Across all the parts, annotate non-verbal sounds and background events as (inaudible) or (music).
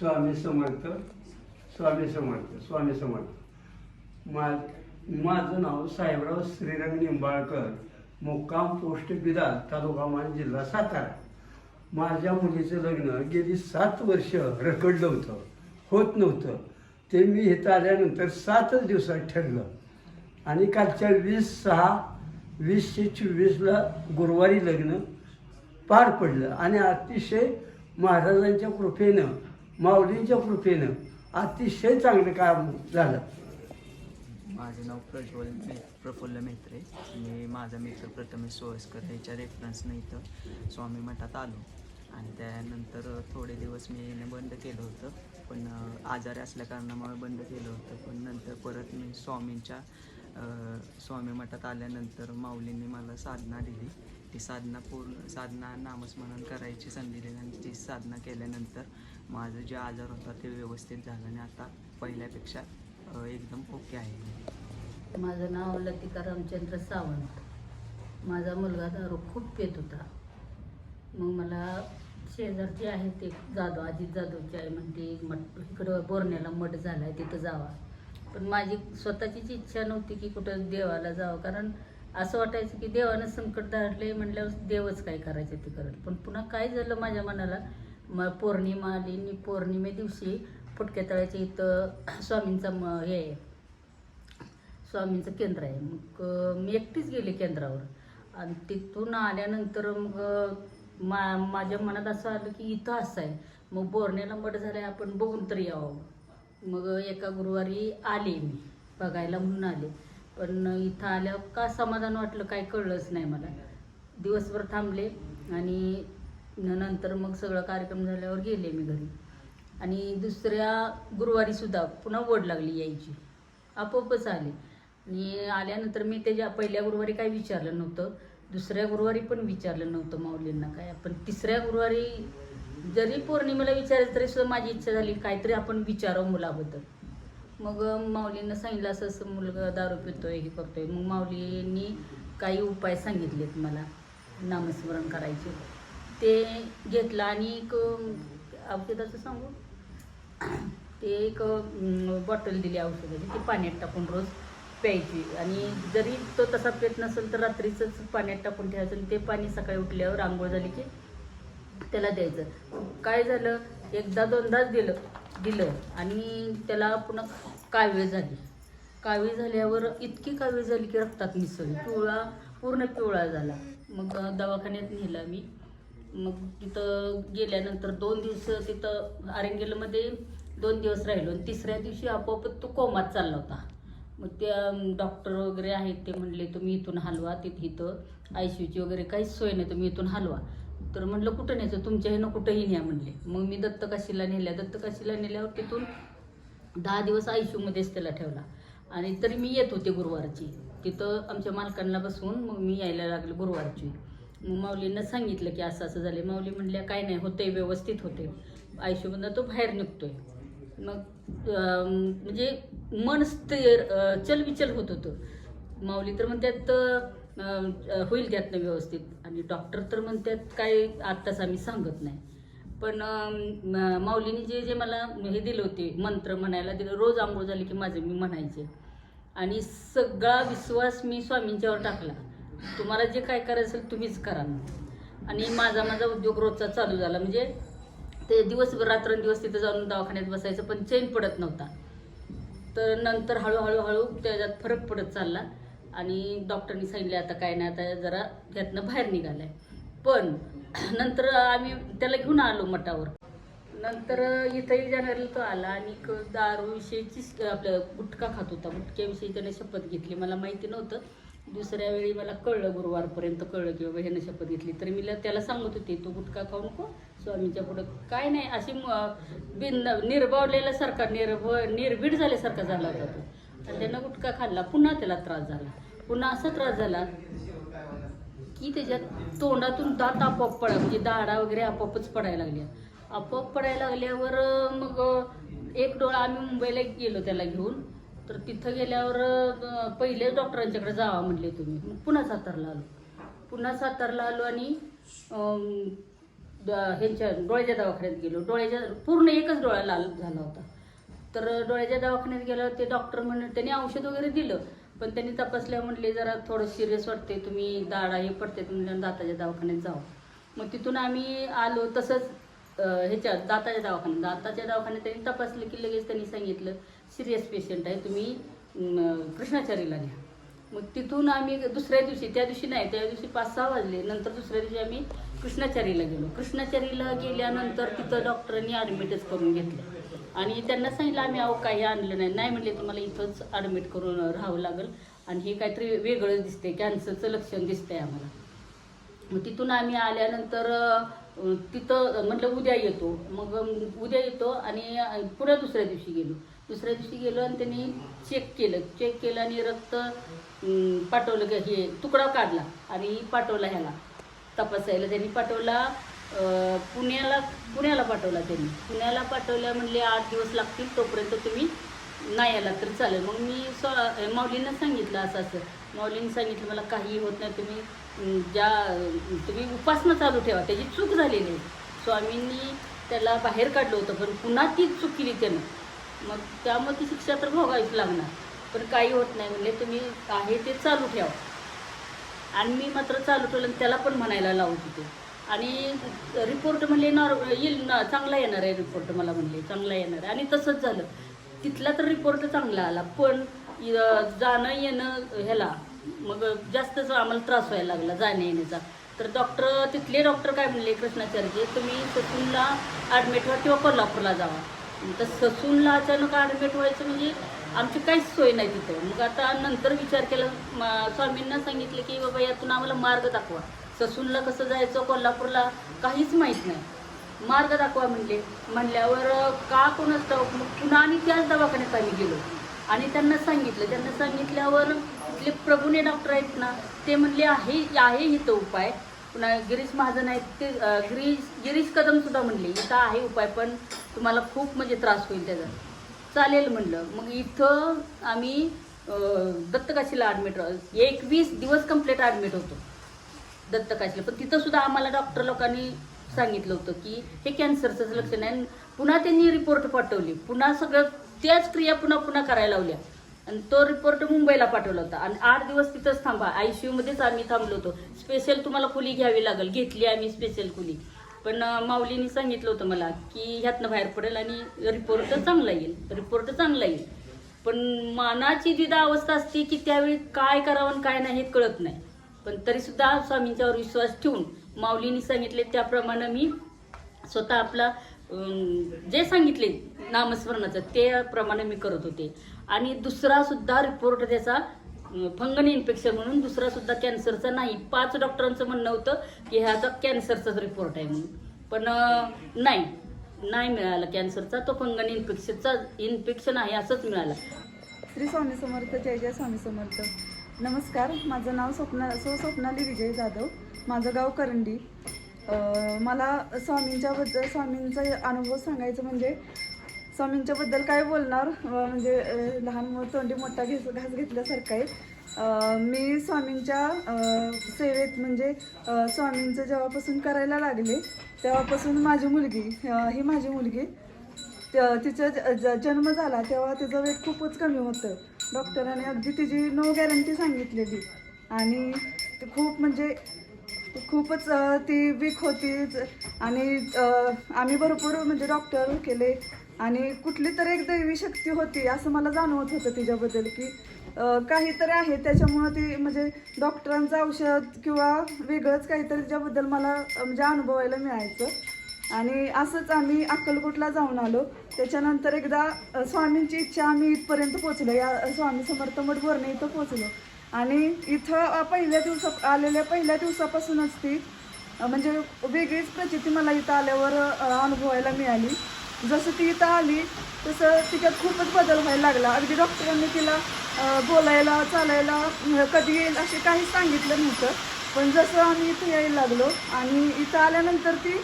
स्वामी समर्थ स्वामी समर्थ स्वामी समर्थ. मा माझं नाव साहेबराव श्रीरंग निंबाळकर मुक्काम पोस्ट बिदाल तालुका मान जिल्हा सातारा. माझ्या मुलीचं लग्न गेली सात वर्ष रखडलं होतं होत नव्हतं. ते मी इथं आल्यानंतर सातच दिवसात ठरलं. आणि कालच्या वीस सहा वीसशे चोवीसला गुरुवारी लग्न पार पडलं. आणि अतिशय महाराजांच्या कृपेनं माऊलींच्या कृपेनं अतिशय चांगलं काम झालं. माझं नाव प्रज्वल मे प्रफुल्ल मेत्रे. मी माझा मित्र प्रथमेश सोळसकर ह्याच्या रेफरन्सनं इथं स्वामी मठात आलो. आणि त्यानंतर थोडे दिवस मी येणं बंद केलं होतं. पण आजारी असल्या कारणामुळे बंद केलं होतं. पण नंतर परत मी स्वामींच्या स्वामी मठात आल्यानंतर माऊलींनी मला साधना दिली. ती साधना पूर्ण साधना नामस्मरण करायची संधी दिली आणि ती साधना केल्यानंतर माझं जे आजार होता ते व्यवस्थित झालं आणि आता पहिल्यापेक्षा एकदम ओके आहे. माझं नाव लतिका रामचंद्र सावंत. माझा मुलगा दारू खूप पेत होता. मग मला शेजारची आहे ते जाधव अजित जाधवची आहे म्हणते मठ इकडं बोरण्याला मठ झाला आहे तिथं जावा. पण माझी स्वतःचीच इच्छा नव्हती की कुठं देवाला जावं. कारण असं वाटायचं की देवानं संकट धाडले म्हटल्यावर देवच काय करायचं ते करत. पण पुन्हा काय झालं माझ्या मनाला? म पौर्णिमा आली आणि पौर्णिमे दिवशी फुटक्या तळ्याच्या इथं (clears throat) स्वामींचा म हे आहे. स्वामींचं केंद्र आहे. मग मी एकटीच गेले केंद्रावर. आणि तिथून आल्यानंतर मग मा माझ्या मनात असं आलं की इथं असं आहे. मग बोरण्याला मठ झालं आपण बघून तरी यावं. मग एका गुरुवारी आले मी बघायला म्हणून आले. पण इथं आल्यावर का समाधान वाटलं काय कळलंच नाही मला. दिवसभर थांबले आणि नंतर मग सगळं कार्यक्रम झाल्यावर गेले मी घरी. आणि दुसऱ्या गुरुवारीसुद्धा पुन्हा ओढ लागली यायची. आपोआपच आले. आणि आल्यानंतर मी त्याच्या पहिल्या गुरुवारी काय विचारलं नव्हतं. दुसऱ्या गुरुवारी पण विचारलं नव्हतं माऊलींना काय. पण तिसऱ्या गुरुवारी जरी पौर्णिमेला विचारायचं तरी सुद्धा माझी इच्छा झाली काहीतरी आपण विचारावं मुलाबद्दल. मग माऊलींना सांगितलं असं असं मुलगा दारू पितोय हे करतोय. मग माऊलींनी काही उपाय सांगितलेत मला. नामस्मरण करायचे. ते घेतलं आणि एक औषधाचं सांगू? ते एक बॉटल दिली औषधाची ती पाण्यात टाकून रोज प्यायची. आणि जरी तो तसा पेत नसेल तर रात्रीचंच पाण्यात टाकून ठेवायचं आणि ते पाणी सकाळी उठल्यावर आंघोळ झाली की त्याला द्यायचं. काय झालं? एकदा दोनदाच दिलं दिलं आणि त्याला पुन्हा कावीळ झाली. कावीळ झाल्यावर इतकी कावीळ झाली की रक्तात मिसळली. पिवळा पूर्ण पिवळा झाला. मग दवाखान्यात नेला मी. मग तिथं गेल्यानंतर दोन दिवस तिथं आरेंगेलमध्ये दोन दिवस राहिलो. आणि तिसऱ्या दिवशी आपोआप तो कोमात चालला होता. मग त्या डॉक्टर वगैरे आहेत ते म्हणले तुम्ही इथून हलवा तिथे इथं आय सी यूची वगैरे काहीच सोय नाही तुम्ही इथून हलवा. तर म्हणलं कुठं न्यायचं? तुमच्या ह्यानं कुठंही न्या म्हणले. मग मी दत्तकाशीला नेल्या. दत्तकाशीला नेल्यावर तिथून दहा दिवस आय सी यूमध्येच त्याला ठेवला. आणि तरी मी येत होते गुरुवारची. तिथं आमच्या मालकांना बसवून मग मी यायला लागले गुरुवारची. मग माऊलींना सांगितलं की असं असं झालं माऊली म्हणल्या काय नाही होते व्यवस्थित होते आयुष्यमधनं तो बाहेर निघतोय. मग म्हणजे मन स्थिर चलविचल होत होतं. माऊली तर म्हणतात होईल त्यातनं व्यवस्थित. आणि डॉक्टर तर म्हणतात काय आत्ताच आम्ही सांगत नाही. पण माऊलीने जे जे मला हे दिले होते मंत्र म्हणायला दिलं रोज आंघोळ झाली की माझे मी म्हणायचे. आणि सगळा विश्वास मी स्वामींच्यावर टाकला. तुम्हाला जे काय करायचं असेल तुम्हीच करा. आणि माझा माझा उद्योग रोजचा चालू झाला. म्हणजे ते दिवसभर रात्रंदिवस तिथं जाऊन दवाखान्यात बसायचं पण चैन पडत नव्हता. तर नंतर हळूहळू हळू त्याच्यात फरक पडत चालला. आणि डॉक्टरनी सांगितले आता काय नाही आता जरा त्यातनं बाहेर निघालाय. पण नंतर आम्ही त्याला घेऊन आलो मठावर. नंतर इथंही जाणाऱ्याला तो आला आणि दारूविषयीची आपलं गुटखा खात होता. गुटख्याविषयी त्याने शपथ घेतली. मला माहिती नव्हतं. दुसऱ्या वेळी मला कळलं गुरुवारपर्यंत कळलं की बाबा ह्यानं शपथ घेतली तर मी त्याला सांगत होते तू गुटखा खाऊ नको स्वामीच्या पुढं. काय नाही अशी बिन निर्बावलेला निर्भ निर्भीड झाल्यासारखा झाला होता तो. आणि त्यानं गुटखा खाल्ला पुन्हा त्याला त्रास झाला. पुन्हा असा त्रास झाला की त्याच्यात तोंडातून दात आपोआप पडा म्हणजे दाडा वगैरे आपोआपच पडायला लागल्या. आपोआप पडायला लागल्यावर मग एक डोळा आम्ही मुंबईला गेलो त्याला घेऊन. तर तिथं गेल्यावर पहिलेच डॉक्टरांच्याकडे जावा म्हटले तुम्ही. मग पुन्हा सातारला आलो. पुन्हा सातारला आलो आणि द- ह्यांच्या डोळ्याच्या दवाखान्यात गेलो. डोळ्याच्या पूर्ण एकच डोळा लाल झाला होता. तर डोळ्याच्या दवाखान्यात गेल्यावर ते डॉक्टर म्हण त्यांनी औषध वगैरे दिलं. पण त्यांनी तपासल्या म्हटले जरा थोडं सिरियस वाटते तुम्ही दाडा हे पडते तुम्ही दाताच्या दवाखान्यात जाऊ मग तिथून आम्ही आलो तसंच ह्याच्या दाताच्या दवाखान्यात. दाताच्या दवाखान्यात त्यांनी तपासलं की लगेच त्यांनी सांगितलं सिरियस पेशंट आहे तुम्ही कृष्णाचारीला न्या मग तिथून आम्ही दुसऱ्या दिवशी त्या दिवशी नाही त्या दिवशी पाच सहा वाजले नंतर दुसऱ्या दिवशी आम्ही कृष्णाचारीला गेलो. कृष्णाचारीला गेल्यानंतर तिथं डॉक्टरांनी ॲडमिटच करून घेतलं. आणि त्यांना सांगितलं आम्ही अहो काही आणलं नाही. नाही म्हणले तुम्हाला इथंच ॲडमिट करून राहावं लागेल. आणि हे काहीतरी वेगळं दिसते कॅन्सरचं लक्षण दिसतंय आम्हाला. मग तिथून आम्ही आल्यानंतर तिथं म्हटलं उद्या येतो. मग उद्या येतो आणि पुन्हा दुसऱ्या दिवशी गेलो. दुसऱ्या दिवशी गेलो आणि त्यांनी चेक केलं. चेक केलं आणि रक्त पाठवलं की हे तुकडा काढला आणि पाठवला ह्याला. तपासायला त्यांनी पाठवला. पुण्याला पुण्याला पाठवला त्यांनी. पुण्याला पाठवल्या म्हणले आठ दिवस लागतील तोपर्यंत तुम्ही नाही आला तर चालेल. मग मी स्व माऊलींना सांगितलं असं असं. माऊलींनी सांगितलं मला काही होत नाही तुम्ही ज्या तुम्ही उपासना चालू ठेवा त्याची चूक झालेली आहे. स्वामींनी त्याला बाहेर काढलं होतं पण पुन्हा तीच चूक केली त्यानं. मग त्यामुळे ती शिक्षा तर भोगावीच लागणार. पण काही होत नाही म्हणजे तुम्ही आहे ते चालू ठेवा. आणि मी मात्र चालू ठेवलं त्याला पण म्हणायला लावत होते. आणि रिपोर्ट म्हणले नॉर येईल ना चांगला येणार आहे रिपोर्ट मला म्हणले चांगला येणार आहे. आणि तसंच झालं. तिथला तर रिपोर्ट चांगला आला पण इ- जाणं येणं ह्याला. मग जास्तच आम्हाला त्रास व्हायला लागला जाण्या येण्याचा. तर डॉक्टर तिथले डॉक्टर काय म्हणले कृष्णाचार्यचे तुम्ही ससूनला ॲडमिट व्हा किंवा कोल्हापूरला जावा. तर ससूनला अचानक ॲडमिट व्हायचं म्हणजे आमची काहीच सोय नाही तिथं. मग आता नंतर विचार केला म- स्वामींना सांगितलं की बाबा यातून आम्हाला मार्ग दाखवा. ससूनला कसं जायचं कोल्हापूरला काहीच माहीत नाही. मार्ग दाखवा म्हणले. म्हणल्यावर का कोणच मग पुन्हा आणि त्याच दवाखान्यात आम्ही गेलो. आणि त्यांना सांगितलं त्यांना सांगितल्यावर इथले प्रभूने डॉक्टर आहेत ना ते म्हणले आहे आहे इथं उपाय. पुन्हा गिरीश महाजन आहेत ते गिरीश गिरीश कदम सुद्धा म्हणले इथं आहे उपाय पण तुम्हाला खूप म्हणजे त्रास होईल त्याचा. चालेल म्हणलं. मग इथं आम्ही दत्तकाशीला ॲडमिट एकवीस दिवस कंप्लीट ॲडमिट होतो दत्तकाशीला. पण तिथं सुद्धा आम्हाला डॉक्टर लोकांनी सांगितलं होतं की हे कॅन्सरचंच लक्षण आहे. आणि पुन्हा त्यांनी रिपोर्ट पाठवली. पुन्हा सगळं त्याच क्रिया पुन्हा पुन्हा करायला लावल्या. आणि तो रिपोर्ट मुंबईला पाठवला होता. आणि आठ दिवस तिथंच थांबा. आय सी यूमध्येच आम्ही थांबलो होतो. स्पेशल तुम्हाला खोली घ्यावी लागेल. घेतली आम्ही स्पेशल खोली. पण माऊलीने सांगितलं होतं मला की ह्यातनं बाहेर पडेल आणि रिपोर्ट चांगला येईल. रिपोर्ट चांगला येईल. पण मनाची द्विधा अवस्था असते की त्यावेळी काय करावं आणि काय नाही हे कळत नाही. पण तरी सुद्धा स्वामींच्यावर विश्वास ठेवून माऊलीने सांगितले त्याप्रमाणे मी स्वतः आपला जे सांगितले नामस्मरणाचं त्याप्रमाणे मी करत होते. आणि दुसरा सुद्धा रिपोर्ट त्याचा फंगन इन्फेक्शन म्हणून दुसरा सुद्धा कॅन्सरचा नाही. पाच डॉक्टरांचं म्हणणं होतं की ह्याचा कॅन्सरचाच रिपोर्ट आहे म्हणून. पण नाही. नाही मिळाला कॅन्सरचा तो फंगन इन्फेक्शनचा इन्फेक्शन आहे असंच मिळालं. श्री स्वामी समर्थ जय जय स्वामी समर्थ. नमस्कार. माझं नाव स्वप्ना सो स्वप्नाली विजय जाधव. माझं गाव करंडी. मला स्वामींच्याबद्दल स्वामींचा अनुभव सांगायचं म्हणजे स्वामींच्याबद्दल काय बोलणार? म्हणजे लहान मुलं तोंडी मोठा घेस घास घेतल्यासारखं आहे. मी स्वामींच्या सेवेत म्हणजे स्वामींचं जेव्हापासून करायला लागले तेव्हापासून माझी मुलगी ही माझी मुलगी त- तिचा ज- ज- जन्म झाला तेव्हा तिचं वेट खूपच कमी होतं. डॉक्टरांनी अगदी तिची नो गॅरंटी सांगितलेली. आणि ते खूप म्हणजे खूपच ती वीक होती. आणि आम्ही भरपूर म्हणजे डॉक्टर केले. आणि कुठली तरी एक दैवी शक्ती होती असं मला जाणवत होतं तिच्याबद्दल की काहीतरी आहे. त्याच्यामुळं ती म्हणजे डॉक्टरांचं औषध किंवा वेगळंच काहीतरी तिच्याबद्दल मला म्हणजे अनुभवायला मिळायचं. आणि असंच आम्ही अक्कलकोटला जाऊन आलो. त्याच्यानंतर एकदा स्वामींची इच्छा आम्ही इथपर्यंत पोचलो या स्वामी समर्थ मठ बोरणे इथं पोचलो आणि इथं पहिल्या दिवसा आलेल्या पहिल्या दिवसापासूनच ती म्हणजे वेगळीच प्रचिती मला इथं आल्यावर अनुभवायला मिळाली. जसं ती इथं आली तसं तिच्यात खूपच बदल व्हायला लागला. अगदी डॉक्टरांनी तिला बोलायला चालायला कधी येईल असे काहीच सांगितलं नव्हतं. पण जसं आम्ही इथं यायला लागलो आणि इथं आल्यानंतर ती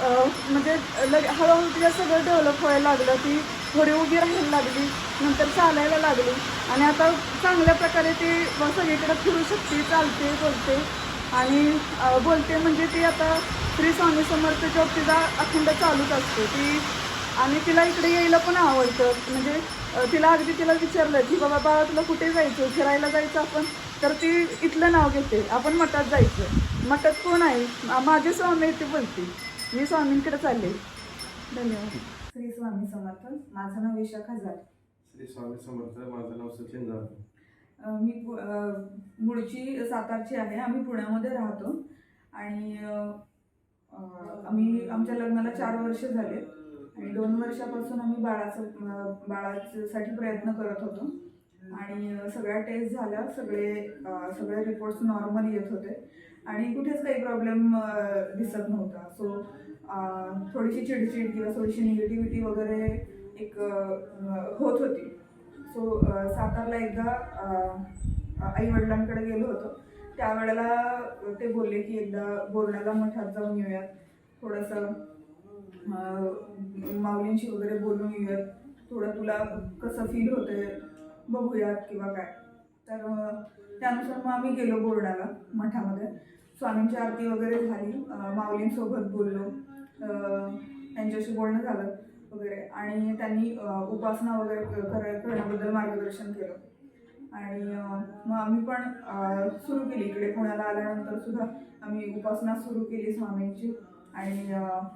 म्हणजे लग हळूहळू तिला सगळं डेव्हलप व्हायला लागलं. ती थोडी उभी राहायला लागली नंतर चालायला लागली. आणि आता चांगल्या प्रकारे ती सगळीकडे फिरू शकते चालते बोलते. आणि बोलते म्हणजे ती आता श्री स्वामी समर्थ जॉब तिचा अखंड चालूच असतो. ती आणि तिला इकडे यायला पण आवडतं. म्हणजे तिला अगदी तिला विचारलं की बाबा बाळा तुला कुठे जायचं? फिरायला जायचं आपण? तर ती इथलं नाव घेते. आपण मठात जायचं. मठात कोण आहे? माझे स्वामी ते बोलते मी स्वामींकडे चालले. धन्यवाद. श्री स्वामी समर्थ. माझं नाव विशाखा झालं. श्री स्वामी समर्थ माझं नाव सचिन जाधव मी पु- अ, मूळची सातारची आहे. आम्ही पुण्यामध्ये राहतो. आणि अ, अ, आम्ही आमच्या लग्नाला चार वर्ष झाले. आणि दोन वर्षापासून आम्ही बाळाचं अ, बाळासाठी प्रयत्न करत होतो. आणि अ, सगळ्या टेस्ट झाल्या. सगळे अ, सगळे रिपोर्ट्स नॉर्मल येत होते. आणि कुठेच काही प्रॉब्लेम दिसत नव्हता. सो थोडीशी चिडचिड किंवा थोडीशी निगेटिव्हिटी वगैरे एक होत होती. सो सातारला एकदा आई वडिलांकडे गेलो होतो. त्यावेळेला ते बोलले की एकदा बोरण्याला मठात जाऊन येऊयात. थोडंसं माऊलींशी वगैरे बोलून येऊयात. थोडं तुला कसं फील होतंय बघूयात किंवा काय. तर त्यानुसार मग आम्ही गेलो बोर्डाला मठामध्ये. स्वामींची आरती वगैरे झाली. माऊलींसोबत बोललो. त्यांच्याशी बोलणं झालं वगैरे. आणि त्यांनी उपासना वगैरे कर करण्याबद्दल मार्गदर्शन केलं. आणि मग आम्ही पण सुरू केली. इकडे पुण्याला आल्यानंतर सुद्धा आम्ही उपासना सुरू केली स्वामींची. आणि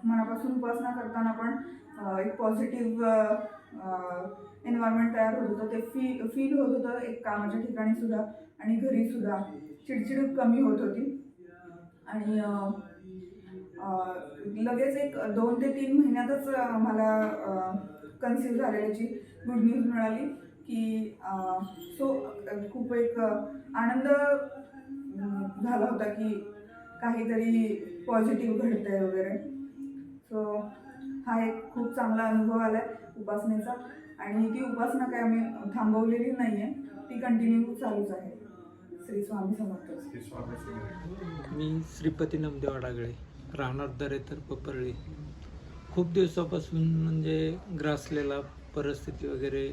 मनापासून उपासना करताना पण एक पॉझिटिव्ह एन्व्हायरमेंट तयार होत होतं. ते फी फील होत होतं एक कामाच्या ठिकाणी सुद्धा. आणि घरी सुद्धा चिडचिड कमी होत होती. आणि लगेच एक दोन ते तीन महिन्यातच मला कन्सिव्ह झालेल्याची गुड न्यूज मिळाली की सो खूप एक आनंद झाला होता की काहीतरी पॉझिटिव्ह घडतंय वगैरे. सो हा एक खूप चांगला अनुभव आला आहे उपासनेचा आणि ती उपासना काय आम्ही थांबवलेली नाही आहे ती कंटिन्यू चालूच आहे. श्री स्वामी समर्थ. श्री स्वामी समर्थ. मी श्रीपती नामदेव आडागळे राहणार दरेतर पपरळी. खूप दिवसापासून म्हणजे ग्रासलेला परिस्थिती वगैरे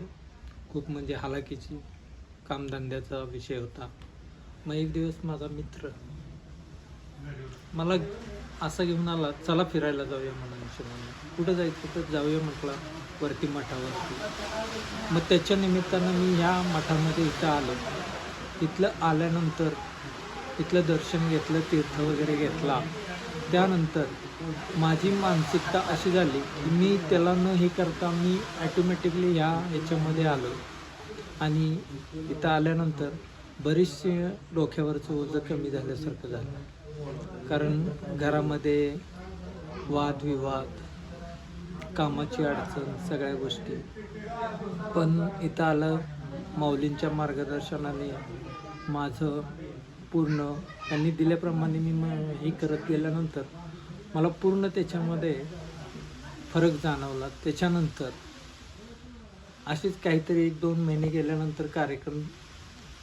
खूप म्हणजे हालाकीची कामधंद्याचा विषय होता. मग एक दिवस माझा मित्र मला असं घेऊन आला चला फिरायला जाऊया म्हणून हिशोबाने कुठं जायचं तर जाऊया म्हटलं वरती मठावरती. मग त्याच्या निमित्तानं मी ह्या मठामध्ये इथं आलो. इथलं आल्यानंतर इथलं दर्शन घेतलं तीर्थ वगैरे घेतला. त्यानंतर माझी मानसिकता अशी झाली की मी त्याला न हे करता मी ॲटोमॅटिकली ह्या याच्यामध्ये आलो. आणि इथं आल्यानंतर बरेचसे डोक्यावरचं ओझं कमी झाल्यासारखं झालं. कारण घरामध्ये वादविवाद कामाची अडचण सगळ्या गोष्टी. पण इथं आलं माऊलींच्या मार्गदर्शनाने माझं पूर्ण त्यांनी दिल्याप्रमाणे मी मग हे करत गेल्यानंतर मला पूर्ण त्याच्यामध्ये फरक जाणवला. त्याच्यानंतर असेच काहीतरी एक दोन महिने गेल्यानंतर कार्यक्रम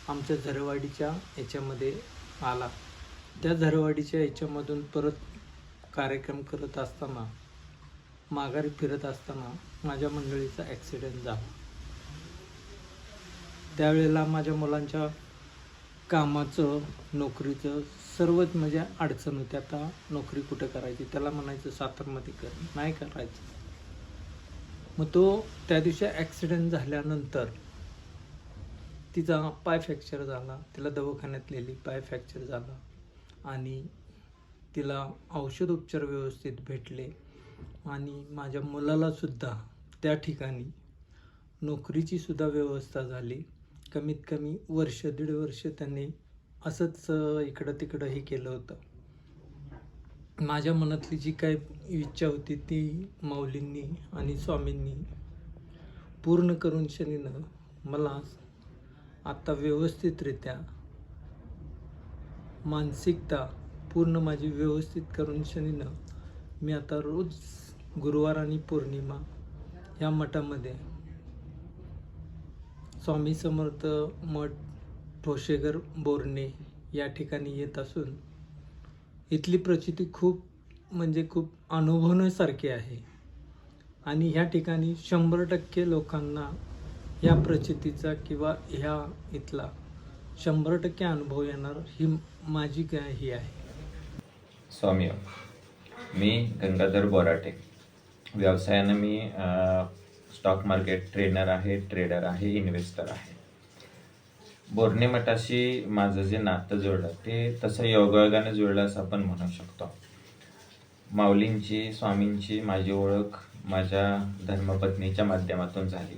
आमच्या झरवाडीच्या ह्याच्यामध्ये आला. त्या झरवाडीच्या ह्याच्यामधून परत कार्यक्रम करत असताना माघारी फिरत असताना माझ्या मंडळीचा ॲक्सिडेंट झाला. त्यावेळेला माझ्या मुलांच्या कामाचं नोकरीचं सर्वच म्हणजे अडचण होती. आता नोकरी कुठं करायची? त्याला म्हणायचं सातारमध्ये कर. नाही करायचं. मग तो त्या दिवशी ॲक्सिडेंट झाल्यानंतर तिचा पाय फ्रॅक्चर झाला. तिला दवाखान्यात नेली. पाय फ्रॅक्चर झाला. आणि तिला औषध उपचार व्यवस्थित भेटले. आणि माझ्या मुलालासुद्धा त्या ठिकाणी नोकरीची सुद्धा व्यवस्था झाली. कमीत कमी वर्ष दीड वर्ष त्यांनी असंच इकडं तिकडं हे केलं होतं. माझ्या मनातली जी काय इच्छा होती ती माऊलींनी आणि स्वामींनी पूर्ण करून शनीनं मला आत्ता व्यवस्थितरित्या मानसिकता पूर्ण माझी व्यवस्थित करून शनीनं मी आता रोज गुरुवार आणि पौर्णिमा या मठामध्ये स्वामी समर्थ मठ ठोशेगर बोरणे या ठिकाणी येत असून इथली प्रचिती खूप म्हणजे खूप अनुभवण्यासारखी आहे. आणि ह्या ठिकाणी शंभर टक्के लोकांना ह्या प्रचितीचा किंवा ह्या इथला शंभर टक्के अनुभव येणार ही माझी काय ही आहे. स्वामी मी गंगाधर बोराटे. व्यवसायानं मी स्टॉक मार्केट ट्रेनर आहे ट्रेडर आहे इन्व्हेस्टर आहे. बोरणे मठाशी माझं जे नातं जुळलं ते तसं योगायोगाने जुळलं असं आपण म्हणू शकतो. माऊलींची स्वामींची माझी ओळख माझ्या धर्मपत्नीच्या माध्यमातून झाली.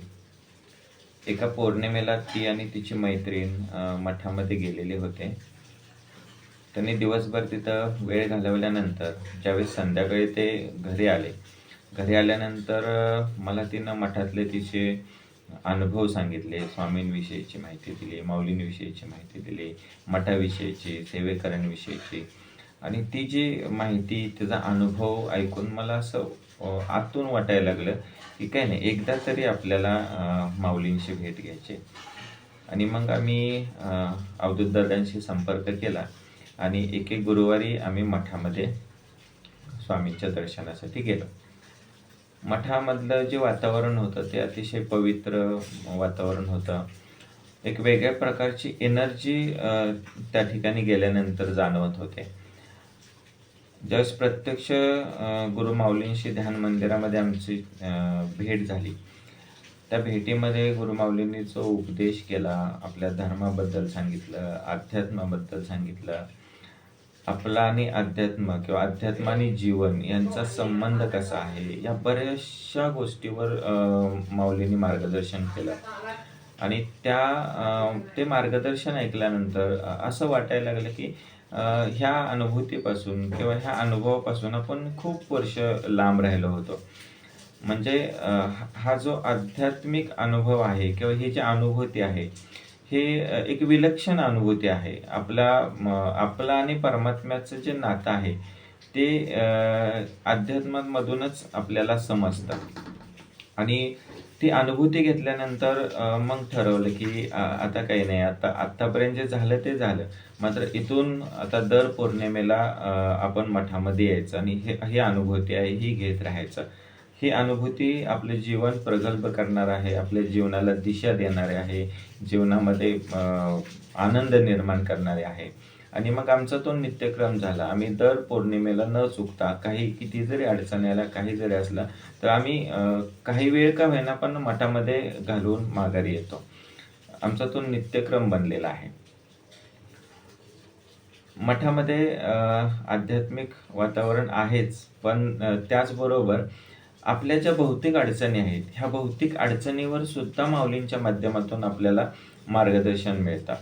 एका पौर्णिमेला ती आणि तिची मैत्रीण मठामध्ये गेलेले होते. त्यांनी दिवसभर तिथं वेळ घालवल्यानंतर ज्यावेळेस संध्याकाळी ते घरी आले घरी आल्यानंतर मला तिनं मठातले तिचे अनुभव सांगितले स्वामींविषयीची माहिती दिली माऊलींविषयीची माहिती दिली मठाविषयीची सेवेकरांविषयीची आणि ती जी माहिती त्याचा अनुभव ऐकून मला असं आतून वाटायला लागलं की काय नाही एकदा तरी आपल्याला माऊलींशी भेट घ्यायची. आणि मग आम्ही अ, अवधूत दादांशी संपर्क केला आणि एक एक गुरुवारी आम्ही मठामध्ये स्वामींच्या दर्शनासाठी गेलो. मठामधलं जे वातावरण होतं ते अतिशय पवित्र वातावरण होतं. एक वेगळ्या प्रकारची एनर्जी त्या ठिकाणी गेल्यानंतर जाणवत होते. ज्यावेळेस प्रत्यक्ष गुरु माऊलींशी ध्यान मंदिरामध्ये आमची भेट झाली. त्या भेटीमध्ये गुरुमाऊलींनी जो उपदेश केला आपल्या धर्माबद्दल सांगितलं अध्यात्माबद्दल सांगितलं आपला आणि अध्यात्म किंवा अध्यात्म आणि जीवन यांचा संबंध कसा आहे? या बऱ्याचशा गोष्टीवर माऊलींनी मार्गदर्शन केलं. आणि त्या ते मार्गदर्शन ऐकल्यानंतर असं वाटायला लागलं की ह्या अनुभूतीपासून किंवा ह्या अनुभवापासून आपण खूप वर्ष लांब राहिलो होतो. म्हणजे हा जो आध्यात्मिक अनुभव आहे किंवा ही जी अनुभूती आहे हे एक विलक्षण अनुभूती आहे. आपला आपला आणि परमात्म्याचं जे नातं आहे ते अ, अध्यात्मामधूनच आपल्याला समजतं. आणि ती अनुभूती घेतल्यानंतर मग ठरवलं की आता काही नाही आता आत्तापर्यंत जे झालं ते झालं. मात्र इथून आता दर पौर्णिमेला आपण मठामध्ये यायचं आणि हे ही अनुभूती आहे ही घेत राहायचं. ही अनुभूती आपले जीवन प्रगल्भ करणार आहे आपल्या जीवनाला दिशा देणारे आहे जीवनामध्ये आनंद निर्माण करणारे आहे. आणि मग आमचा तो नित्यक्रम झाला. आम्ही दर पौर्णिमेला न चुकता काही किती जरी अडचणी आल्या काही जरी असला तर आम्ही काही वेळ का होईना पण मठामध्ये घालून माघारी येतो. आमचा तो नित्यक्रम बनलेला आहे. मठामध्ये आध्यात्मिक वातावरण आहेच पण त्याचबरोबर आपल्या ज्या भौतिक अडचणी आहेत. ह्या भौतिक अडचणीवर सुद्धा माऊलींच्या माध्यमातून आपल्याला मार्गदर्शन मिळतं.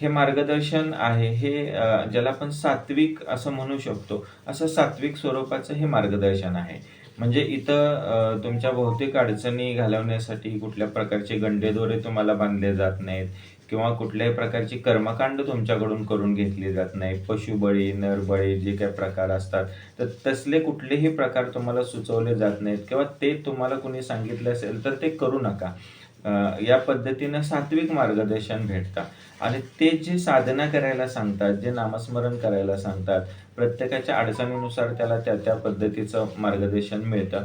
हे मार्गदर्शन आहे हे ज्याला आपण सात्विक असं म्हणू शकतो असं सात्विक स्वरूपाचं हे मार्गदर्शन आहे. म्हणजे इथं तुमच्या भौतिक अडचणी घालवण्यासाठी कुठल्या प्रकारचे गंडेदोरे तुम्हाला बांधले जात नाहीत. किंवा कुठल्याही प्रकारची कर्मकांड तुमच्याकडून करून घेतली जात नाही. पशुबळी नरबळी जे काही प्रकार असतात तर तसले कुठलेही प्रकार तुम्हाला सुचवले जात नाहीत किंवा ते तुम्हाला कुणी सांगितलं असेल तर ते करू नका. या पद्धतीनं सात्विक मार्गदर्शन भेटतं. आणि ते जे साधना करायला सांगतात जे नामस्मरण करायला सांगतात प्रत्येकाच्या अडचणीनुसार त्याला त्या त्या पद्धतीचं मार्गदर्शन मिळतं.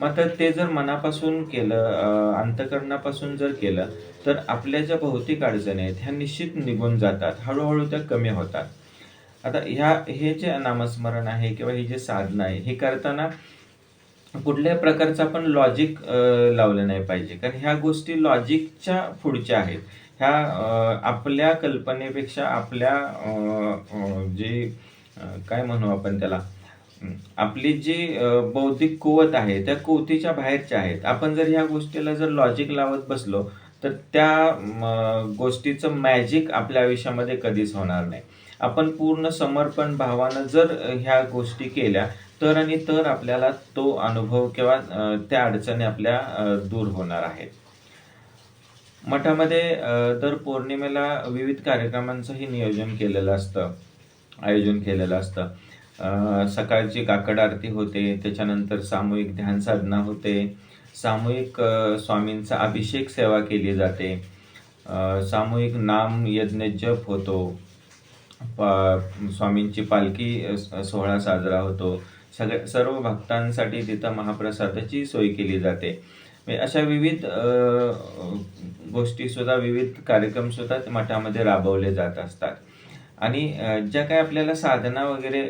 मात्र ते जर मनापासून केलं अंतकरणापासून जर केलं तर आपल्या ज्या भौतिक अडचणी आहेत ह्या निश्चित निघून जातात. हळूहळू त्या कमी होतात. आता ह्या हे जे नामस्मरण आहे किंवा ही जे साधना आहे हे करताना कुठल्याही प्रकारचं आपण लॉजिक लावलं नाही पाहिजे. कारण ह्या गोष्टी लॉजिकच्या पुढच्या आहेत. ह्या आपल्या कल्पनेपेक्षा आपल्या जे काय म्हणू आपण त्याला? आपली जी बौद्धिक कुवत आहे त्या कुवतीच्या बाहेरच्या आहेत. आपण जर ह्या गोष्टीला जर लॉजिक लावत बसलो तर त्या गोष्टीचं मॅजिक आपल्या आयुष्यामध्ये कधीच होणार नाही. आपण पूर्ण समर्पण भावानं जर ह्या गोष्टी केल्या तर आणि तर आपल्याला तो अनुभव किंवा त्या अडचणी आपल्या दूर होणार आहेत. मठामध्ये दर पौर्णिमेला विविध कार्यक्रमांचंही नियोजन केलेलं असतं आयोजन केलेलं असतं. सकाळची काकड आरती होते त्याच्यानंतर सामूहिक ध्यान साधना होते सामूहिक स्वामींचा अभिषेक सेवा केली जाते. सामूहिक नाम यज्ञ जप होतो. पा स्वामींची पालखी सोहळा साजरा होतो. सगळ्या सर्व भक्तांसाठी तिथं महाप्रसादाची सोय केली जाते. म्हणजे अशा विविध गोष्टीसुद्धा विविध कार्यक्रमसुद्धा मठामध्ये राबवले जात असतात. आणि ज्या काही आपल्याला साधना वगैरे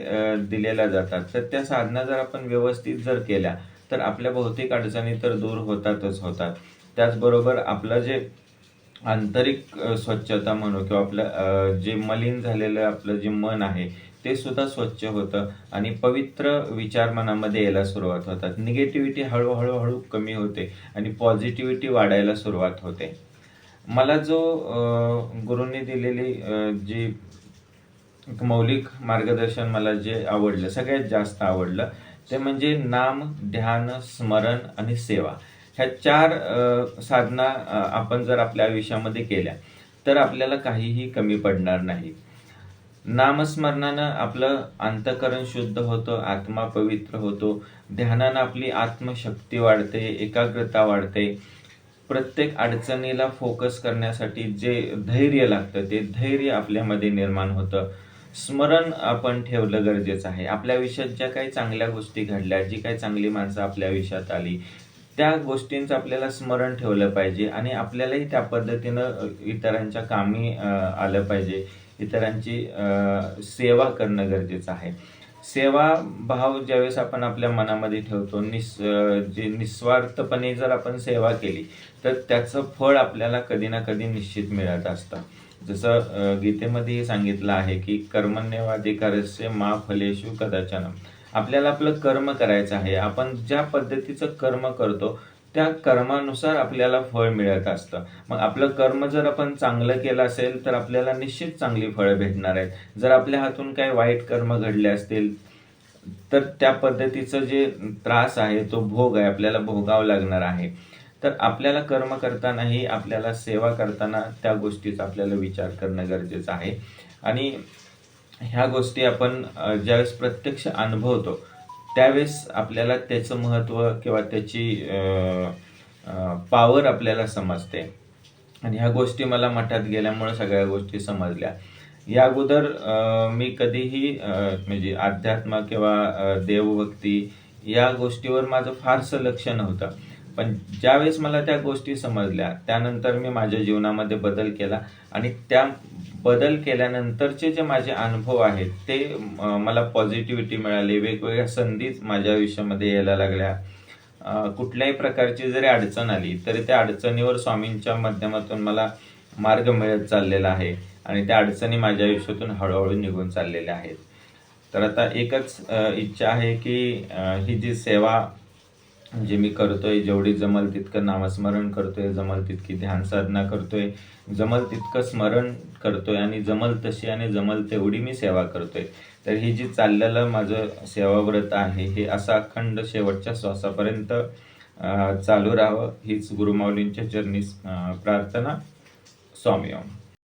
दिलेल्या जातात तर त्या साधना जर आपण व्यवस्थित जर केल्या तर आपल्या भौतिक अडचणी तर दूर होतातच होतात. त्याचबरोबर आपलं जे आंतरिक स्वच्छता म्हणू किंवा आपलं जे मलिन झालेलं आपलं जे मन आहे ते सुद्धा स्वच्छ होतं आणि पवित्र विचार मनामध्ये यायला सुरुवात होतात. निगेटिव्हिटी हळूहळू हळू कमी होते आणि पॉझिटिव्हिटी वाढायला सुरुवात होते. मला जो गुरुंनी गुरूंनी दिलेली जी मौलिक मार्गदर्शन मला जे आवडलं सगळ्यात जास्त आवडलं ते म्हणजे नाम ध्यान स्मरण आणि सेवा. ह्या चार साधना आपण जर आपल्या आयुष्यामध्ये केल्या तर आपल्याला काहीही कमी पडणार नाही. नामस्मरणानं आपलं अंतकरण शुद्ध होतं आत्मा पवित्र होतो. ध्यानानं आपली आत्मशक्ती वाढते एकाग्रता वाढते. प्रत्येक अडचणीला फोकस करण्यासाठी जे धैर्य लागतं ते धैर्य आपल्यामध्ये निर्माण होतं. स्मरण आपण ठेवलं गरजेचं आहे. आपल्या आयुष्यात ज्या काही चांगल्या गोष्टी घडल्या जी काही चांगली माणसं आपल्या आयुष्यात आली त्या गोष्टींचं आपल्याला स्मरण ठेवलं पाहिजे आणि आपल्यालाही त्या पद्धतीनं इतरांच्या कामी आलं पाहिजे. इतरांची सेवा करणं गरजेचं आहे. सेवा भाव ज्यावेळेस आपण आपल्या मनामध्ये ठेवतो निस जे निस्वार्थपणे जर आपण सेवा केली तर त्याचं फळ आपल्याला कधी ना कधी निश्चित मिळत असतं. जसं गीतेमध्ये सांगितलं आहे की कर्मण्यवाधिकारस्य मा फलेशु कदाचन आपल्याला आपलं कर्म करायचं आहे. आपण ज्या पद्धतीचं कर्म करतो त्या कर्मानुसार आपल्याला फळ मिळत असतं. मग आपलं कर्म जर आपण चांगलं केलं असेल तर आपल्याला निश्चित चांगली फळं भेटणार आहेत. जर आपल्या हातून काही वाईट कर्म घडले असतील तर त्या पद्धतीचं जे त्रास आहे तो भोग आहे आपल्याला भोगावं लागणार आहे. तर आपल्याला कर्म करतानाही आपल्याला सेवा करताना त्या गोष्टीचा आपल्याला विचार करणं गरजेचं आहे. आणि ह्या गोष्टी आपण ज्यावेळेस प्रत्यक्ष अनुभवतो त्यावेळेस आपल्याला त्याचं महत्त्व किंवा त्याची पावर आपल्याला समजते. आणि ह्या गोष्टी मला मठात गेल्यामुळे सगळ्या गोष्टी समजल्या. या अगोदर मी कधीही म्हणजे अध्यात्म किंवा देवभक्ती या गोष्टीवर माझं फारसं लक्ष नव्हतं. पण ज्यावेळेस मला त्या गोष्टी समजल्या त्यानंतर मी माझ्या जीवनामध्ये बदल केला आणि त्या बदल केल्यानंतरचे जे माझे अनुभव आहेत ते मला पॉझिटिव्हिटी मिळाली. वेगवेगळ्या संधी माझ्या आयुष्यामध्ये यायला लागल्या. कुठल्याही प्रकारची जरी अडचण आली तरी त्या अडचणीवर स्वामींच्या माध्यमातून मला मार्ग मिळत चाललेला आहे आणि त्या अडचणी माझ्या आयुष्यातून हळूहळू निघून चाललेल्या आहेत. तर आता एकच इच्छा आहे की ही जी सेवा जे मी करतोय जेवढी जमल तितकं नामस्मरण करतोय जमल तितकी ध्यान साधना करतोय जमल तितकं स्मरण करतोय आणि जमल तशी आणि जमल तेवढी मी सेवा करतोय. तर ही जी चाललेलं माझं सेवाव्रत आहे हे असं अखंड शेवटच्या श्वासापर्यंत चालू राहावं हीच गुरुमाऊलींच्या चरणी प्रार्थना. स्वामी ओम.